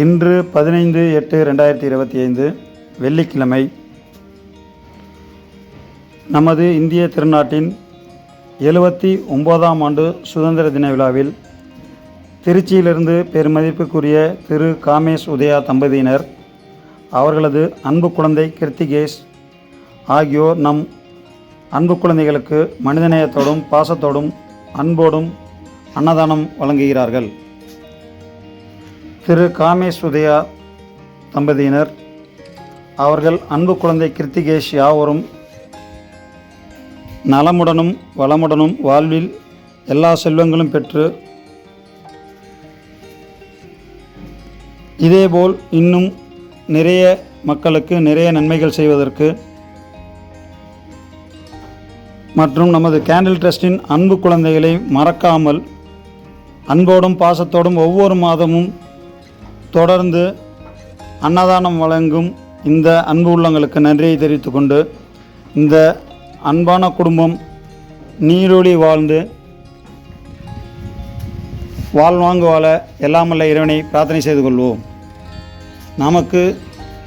இன்று பதினைந்து எட்டு ரெண்டாயிரத்தி இருபத்தி ஐந்து வெள்ளிக்கிழமை நமது இந்திய திருநாட்டின் எழுபத்தி ஒன்பதாம் ஆண்டு சுதந்திர தின விழாவில் திருச்சியிலிருந்து பெருமதிப்புக்குரிய திரு காமேஷ் உதயா தம்பதியினர் அவர்களது அன்பு குழந்தை கிருத்திகேஷ் ஆகியோர் நம் அன்பு குழந்தைகளுக்கு மனிதநேயத்தோடும் பாசத்தோடும் அன்போடும் அன்னதானம் வழங்குகிறார்கள். திரு காமேஷ் உதயா தம்பதியினர் அவர்கள் அன்பு குழந்தை கிருத்திகேஷ் யாவரும் நலமுடனும் வளமுடனும் வாழ்வில் எல்லா செல்வங்களும் பெற்று இதேபோல் இன்னும் நிறைய மக்களுக்கு நிறைய நன்மைகள் செய்வதற்கு மற்றும் நமது கேண்டில் ட்ரஸ்டின் அன்பு குழந்தைகளை மறக்காமல் அன்போடும் பாசத்தோடும் ஒவ்வொரு மாதமும் தொடர்ந்து அன்னதானம் வழங்கும் இந்த அன்பு உள்ளங்களுக்கு நன்றியை தெரிவித்துக்கொண்டு இந்த அன்பான குடும்பம் நீரொளி வாழ்ந்து வாழ்வாங்கு வாழ எல்லாமல்ல இறைவனை பிரார்த்தனை செய்து கொள்வோம். நமக்கு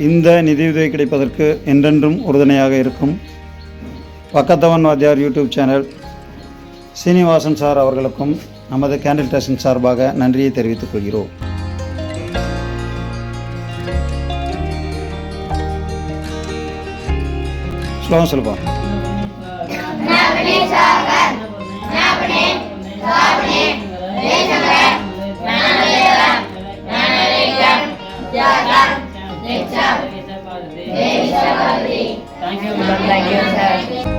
இந்த நிதியுதவி கிடைப்பதற்கு என்றென்றும் உறுதுணையாக இருக்கும் பக்கத்தவன் வாத்தியார் யூடியூப் சேனல் சீனிவாசன் சார் அவர்களுக்கும் நமது கேண்டில் டேஷன் சார்பாக நன்றியை தெரிவித்துக் கொள்கிறோம். ஸ்லோகம் சொல்லுவோம் Thank you, sir.